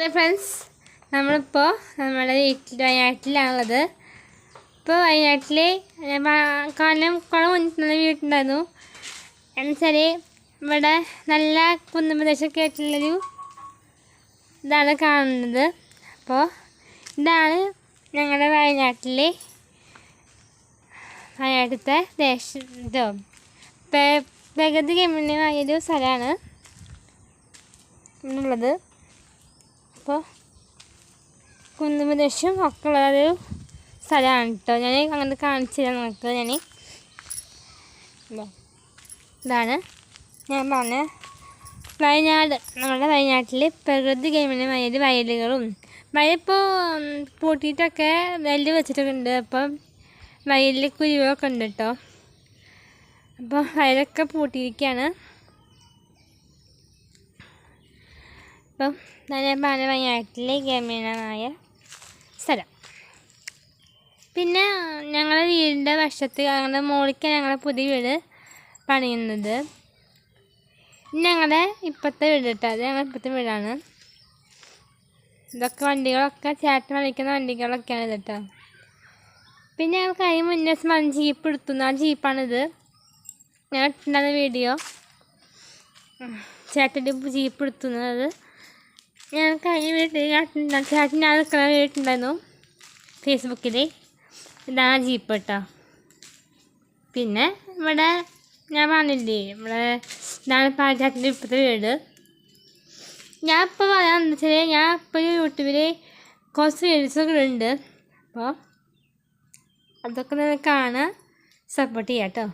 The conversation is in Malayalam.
ഹലോ ഫ്രണ്ട്സ് നമ്മളിപ്പോൾ നമ്മുടെ വീട്ടിൽ വയനാട്ടിലാണുള്ളത്. ഇപ്പോൾ വയനാട്ടിൽ കാലം കുളം മുന്നിട്ടുള്ള വീട്ടുണ്ടായിരുന്നു എന്നുവെച്ചാൽ ഇവിടെ നല്ല കുന്നുപ്രദേശമൊക്കെ ആയിട്ടുള്ളൊരു ഇതാണ് കാണുന്നത്. അപ്പോൾ ഇതാണ് ഞങ്ങളുടെ വയനാട്ടിലെ വയനാട്ടിലത്തെ ദേശ ഇതോ പ്ര- പ്രകൃതി രമണീയമായൊരു സ്ഥലമാണ് എന്നുള്ളത് അപ്പോൾ കുന്നുമദേശം ഒക്കെ ഉള്ളൊരു സ്ഥലമാണ് കേട്ടോ ഞാൻ അങ്ങനെ കാണിച്ചു തരാം നിങ്ങൾക്ക് ഞാൻ ഇതാണ്. ഞാൻ പറഞ്ഞ വയനാട്. നമ്മുടെ വയനാട്ടിൽ പ്രകൃതി രമണീയമായത് വയലുകളും വയലിപ്പോൾ പൂട്ടിയിട്ടൊക്കെ നെല്ല് വെച്ചിട്ടൊക്കെ ഉണ്ട് അപ്പം വയലിൽ കുരുവൊക്കെ ഉണ്ട് കേട്ടോ അപ്പോൾ വയലൊക്കെ പൂട്ടിയിരിക്കുകയാണ് അപ്പം നല്ല പറഞ്ഞ ഗമീനമായ സ്ഥലം. പിന്നെ ഞങ്ങളുടെ വീടിന്റെ വശത്ത് ഞങ്ങളുടെ മോളിക്ക് ഞങ്ങളുടെ പുതിയ വീട് പണിയുന്നത്. ഞങ്ങളുടെ ഇപ്പോഴത്തെ വീട് കേട്ടോ. അത് ഞങ്ങളുടെ ഇപ്പോഴത്തെ വീടാണ്. ഇതൊക്കെ വണ്ടികളൊക്കെ ചേട്ടൻ വലിക്കുന്ന വണ്ടികളൊക്കെയാണ് ഇത് കേട്ടോ. പിന്നെ ഞങ്ങൾ കഴിഞ്ഞ മുന്നേ വന്ന് ജീപ്പ് എടുത്തുന്ന. ആ ജീപ്പാണിത്. ഞാൻ ഇട്ടുണ്ടായിരുന്ന വീഡിയോ. ചേട്ടന്റെ ജീപ്പ് എടുത്തുന്നത്. ഞാൻ കഴിഞ്ഞ വീട്ടിൽ ഞാൻ ചേട്ടൻ ഞാൻ നിൽക്കുന്ന വീട്ടുണ്ടായിരുന്നു ഫേസ്ബുക്കിൽ ഇതാണ് ജീപ്പ് കേട്ടോ. പിന്നെ ഇവിടെ ഞാൻ പറഞ്ഞില്ലേ ഇവിടെ ഇതാണ് പാചകത്തിന്റെ ഇപ്പോഴത്തെ വീട്. ഞാൻ ഇപ്പോൾ പറയാമെന്ന് വെച്ചാൽ ഞാൻ ഇപ്പോൾ യൂട്യൂബിൽ കുറച്ച് വീഡിയോസൊക്കെ ഉണ്ട് അപ്പോൾ അതൊക്കെ നിങ്ങൾ കാണാൻ സപ്പോർട്ട് ചെയ്യാം കേട്ടോ.